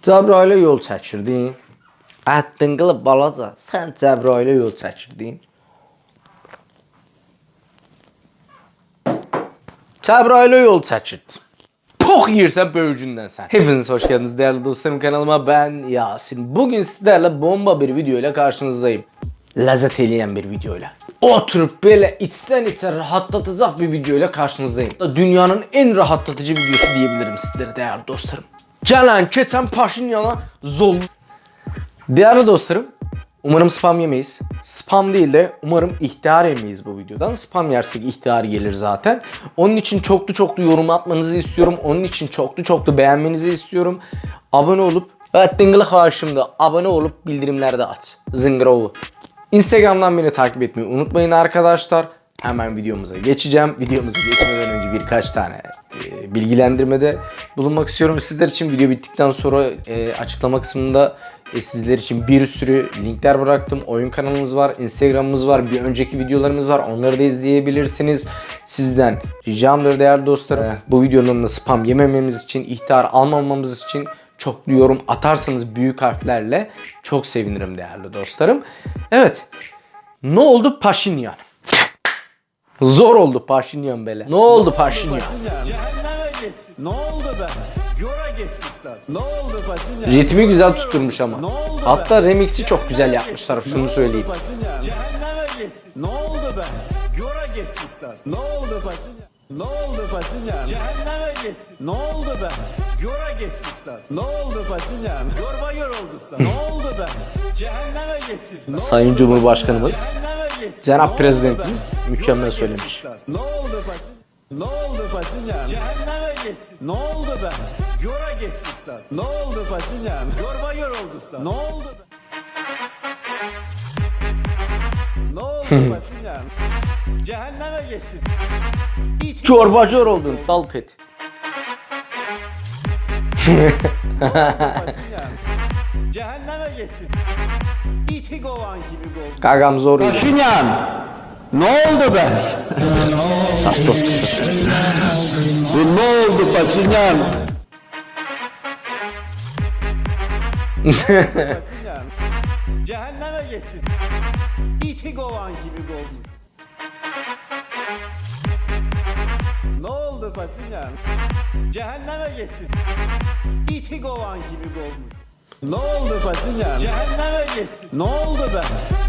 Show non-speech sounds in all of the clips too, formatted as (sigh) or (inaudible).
Cəbrailə yol çəkirdin. Ətdin qılıb balaca. Sən Cəbrailə yol çəkirdin. Cəbrailə yol çəkirdin. Pox yiyirsən böyücündən sən. Hepiniz hoş geldiniz değerli dostlarım kanalıma. Ben Yasin. Bugün sizlerle bomba bir video ile karşınızdayım. Lezzet eleyen bir video ile. Oturup böyle içten içe rahatlatacak bir video ile karşınızdayım. Dünyanın en rahatlatıcı videosu diyebilirim sizlere değerli dostlarım. Gelen keçen Paşinyan'a zol Değerli dostlarım, umarım spam yemeyiz. Spam değil de umarım ihtiyar yemeyiz bu videodan. Spam yersek ihtiyar gelir zaten. Onun için çoklu çoklu yorum atmanızı istiyorum. Onun için çoklu çoklu beğenmenizi istiyorum. Abone olup, evet dıngılı karşımda abone olup bildirimleri de aç. Zıngırovu. Instagram'dan beni takip etmeyi unutmayın arkadaşlar. Hemen videomuza geçeceğim. Videomuza geçmeden önce birkaç tane bilgilendirmede bulunmak istiyorum sizler için. Video bittikten sonra e, açıklama kısmında e, sizler için bir sürü linkler bıraktım. Oyun kanalımız var, Instagram'ımız var, bir önceki videolarımız var. Onları da izleyebilirsiniz. Sizden ricamdır değerli dostlarım. e, Bu videonun da spam yemememiz için, ihtar almamamız için çoklu yorum atarsanız büyük harflerle çok sevinirim değerli dostlarım. Evet. Ne oldu Paşinyan? Zor oldu Paşinyan bele. Ne oldu Paşinyan? Gittik. Ne oldu be? Yora gittik lan. Ne oldu Paşinyan? Ritmi güzel tutturmuş ama. Hatta be? remix'i çok güzel yapmışlar şunu söyleyeyim. Cehenneme gittik. Ne oldu be? Yora gittik lan. Ne oldu Paşinyan? Ne oldu Paşinyan? Cehenneme gittik. Ne oldu be? Yora gittik lan. Ne oldu Paşinyan? Yorba yor olduk lan. Ne oldu be? Cehenneme gittik. Sayın Cumhurbaşkanımız. Cenab Prezidentimiz be? mükemmel söylemiş. Ne oldu Paşinyan? Ne oldu Paşinyan? Cehenneme gittik. Ne oldu be? Yora gittik lan. Ne oldu Paşinyan? Yorba yor olduk lan. Ne oldu be? Ne oldu Paşinyan? Cehenneme gittik. İç Çorbacor oldun dalpet. Paşinyan. (laughs) Cehenneme gittik. İti kovan gibi kovduk. Kagam zor. Paşinyan. Ne oldu be? Saç çok çıktı. Ne oldu Paşinyan? Cehenneme gittik. İti kovan gibi kovduk. Ne oldu Paşinyan? Cehenneme gittik. İti kovan gibi kovduk. Ne oldu Paşinyan? Cehenneme gittik. Ne oldu be?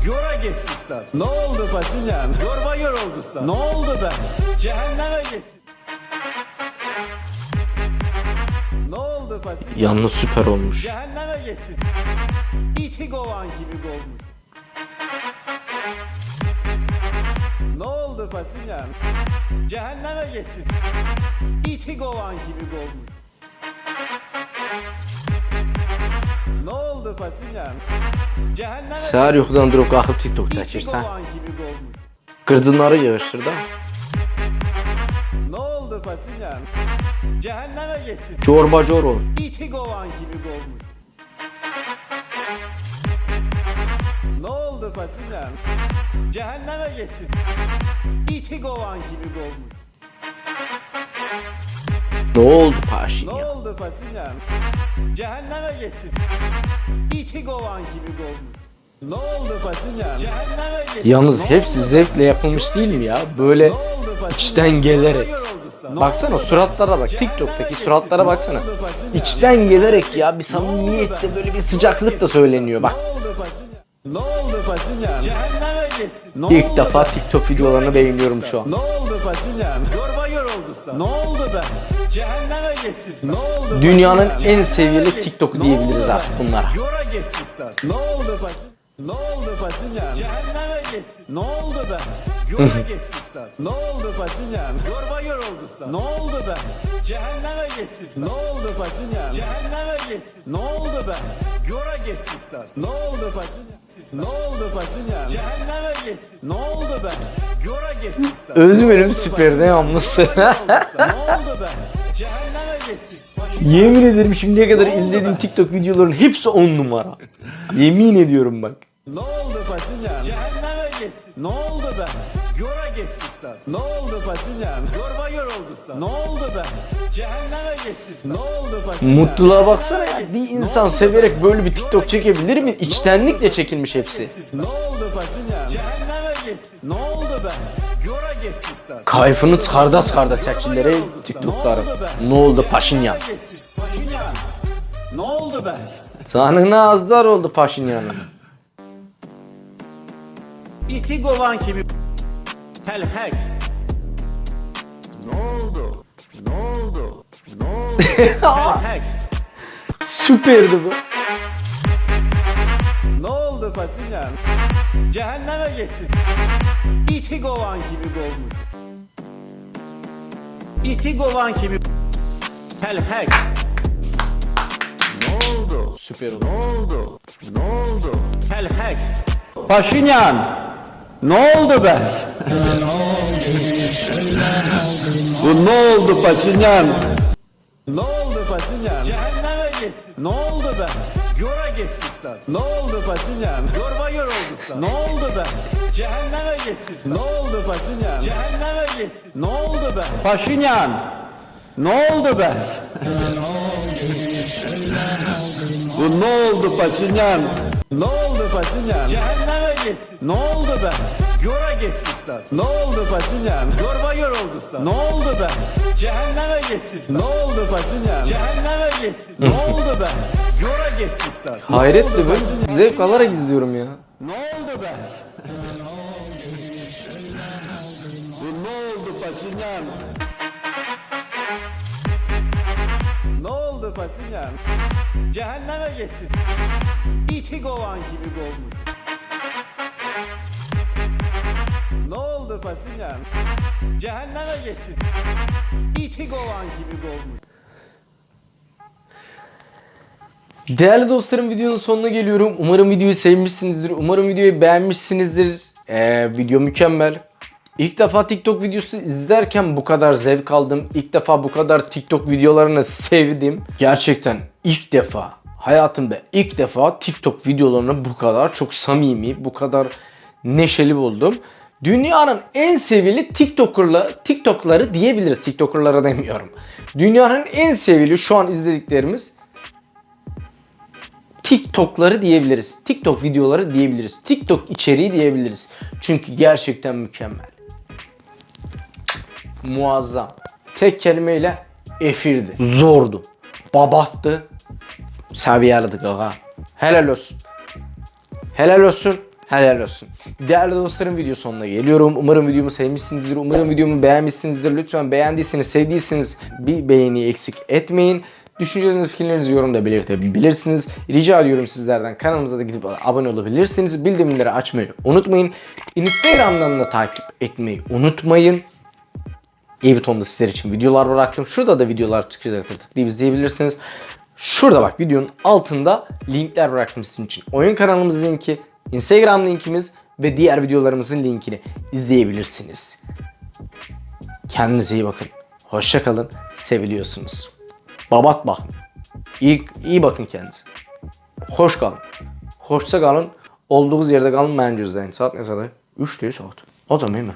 Yora gittik lan. Ne oldu Paşinyan? Yorba yor olduk lan. Ne oldu be? Cehenneme gittik. Ne oldu Paşinyan? Yalnız süper olmuş. Cehenneme gittik. İti kovan gibi kovmuş. Ne oldu Paşinyan? Cehenneme gittik. İti kovan gibi kovmuş. Səhər yuxudan durub qalxıb TikTok çəkirsən. Qırcınları yığışır da. Ne oldu Paşinyan? Cehenneme gittik. Çorbacor ol. İti kovan gibi kovmuş. Ne oldu Paşinyan? Cehenneme gittik. İti kovan gibi kovmuş. Ne oldu Ne Paşinyan? oldu Paşinyan? Cehenneme gittik. İti kovan gibi kovmuş. Ne oldu gittik. Yalnız hepsi zevkle yapılmış değil mi ya? Böyle içten gelerek. Baksana suratlara bak. TikTok'taki suratlara baksana. İçten gelerek ya bir samimiyette böyle bir sıcaklık da söyleniyor bak. Ne oldu? Cehenneme gittik. Ne İlk defa? TikTok videolarını beğeniyorum şu an. Ne oldu? Yorba yor lan. Ne oldu be? Cehenneme gittik. Ne oldu Dünyanın en seviyeli TikTok'u diyebiliriz artık bunlara. Lan. Ne oldu Paşinyan? Ne oldu Paşinyan? Cehenneme gittik. Ne oldu be? Yora gittik lan. Ne oldu Paşinyan? Yorba yor olduk lan. Ne oldu be? Cehenneme gittik. Ne oldu Paşinyan? Cehenneme gittik. Ne oldu be? Yora gittik lan. Ne oldu Paşinyan? Ne oldu Paşinyan? Cehenneme gittik. Ne oldu be? Yora gittik lan. Özümürüm süperine yalnız. ne oldu be? Cehenneme gittik. Yemin ederim şimdiye kadar izlediğim TikTok videoların hepsi on numara. Yemin ediyorum bak. Ne oldu Paşinyan? Cehenneme gittik. Ne oldu be? Gora gittik lan. Ne oldu Paşinyan? Yorba yor olduk lan. Ne oldu be? Cehenneme gittik. Ne oldu Paşinyan? Mutluluğa baksana ya. Bir insan severek böyle bir TikTok çekebilir mi? İçtenlikle çekilmiş hepsi. Ne oldu Paşinyan? Cehenneme gittik. Ne oldu be? Gittik lan. Kayfını çıkarda çıkarda çekçilere TikTok'ları. Ne oldu Paşinyan? Paşinyan. Ne oldu be? Canına azlar oldu Paşinyan'ın. İti kovan gibi helhek. Ne oldu? Ne oldu? Ne oldu? (laughs) helhek. Süperdi bu. Oldu Paşinyan? Cehenneme gitti. İti kovan gibi olmuş. İti kovan gibi helhek. Ne oldu? Süper. Ne oldu? Ne oldu? Helhek. Paşinyan. Ne oldu be? Bu ne oldu Paşinyan? Ne oldu Paşinyan? Cehenneme gittik. Ne oldu be? Yora gittik lan. Ne oldu Paşinyan? Yorba yor olduk lan. Ne oldu be? Cehenneme gittik. Ne oldu Paşinyan? Cehenneme gittik. Ne oldu be? Paşinyan. Ne oldu be? Bu ne oldu Paşinyan? Ne oldu Paşinyan? Cehenneme gittik. Ne oldu be? Yora gittik lan. Ne oldu Paşinyan? Yorba yor olduk lan. Ne oldu be? Cehenneme gittik. Ne oldu Paşinyan? Cehenneme gittik. Ne oldu be? Yora gittik lan. Hayretle Paşinyan? zevk alarak izliyorum ya. Ne oldu be? Bu ne oldu Paşinyan? Oldu Paşinyan? Cehenneme gittik. İti kovan gibi olmuş. Ne oldu Paşinyan? Cehenneme gittik. İti kovan gibi olmuş. Değerli dostlarım videonun sonuna geliyorum. Umarım videoyu sevmişsinizdir. Umarım videoyu beğenmişsinizdir. Ee, video mükemmel. İlk defa TikTok videosu izlerken bu kadar zevk aldım. İlk defa bu kadar TikTok videolarını sevdim. Gerçekten ilk defa hayatımda ilk defa TikTok videolarını bu kadar çok samimi, bu kadar neşeli buldum. Dünyanın en sevili TikToker'la TikTok'ları diyebiliriz. TikToker'lara demiyorum. Dünyanın en sevili şu an izlediklerimiz TikTok'ları diyebiliriz. TikTok videoları diyebiliriz. TikTok içeriği diyebiliriz. Çünkü gerçekten mükemmel. Muazzam. Tek kelimeyle efirdi. Zordu. Babattı. Seviyeliydi gaga. Helal olsun. Helal olsun. Helal olsun. Değerli dostlarım video sonuna geliyorum. Umarım videomu sevmişsinizdir. Umarım videomu beğenmişsinizdir. Lütfen beğendiyseniz, sevdiyseniz bir beğeni eksik etmeyin. Düşüncelerinizi, fikirlerinizi yorumda belirtebilirsiniz. Rica ediyorum sizlerden kanalımıza da gidip abone olabilirsiniz. Bildirimleri açmayı unutmayın. Instagram'dan da takip etmeyi unutmayın. İyi butonda sizler için videolar bıraktım. Şurada da videolar çıkacaktır. Tıklayıp izleyebilirsiniz. Şurada bak videonun altında linkler bıraktım sizin için. Oyun kanalımız linki, Instagram linkimiz ve diğer videolarımızın linkini izleyebilirsiniz. Kendinize iyi bakın. Hoşça kalın. Seviliyorsunuz. Babat bakın. İyi, iyi bakın kendinize. Hoş kalın. Hoşça kalın. Olduğunuz yerde kalın. Ben cüzdanı. Saat ne saat? 3 değil saat. O zaman hemen.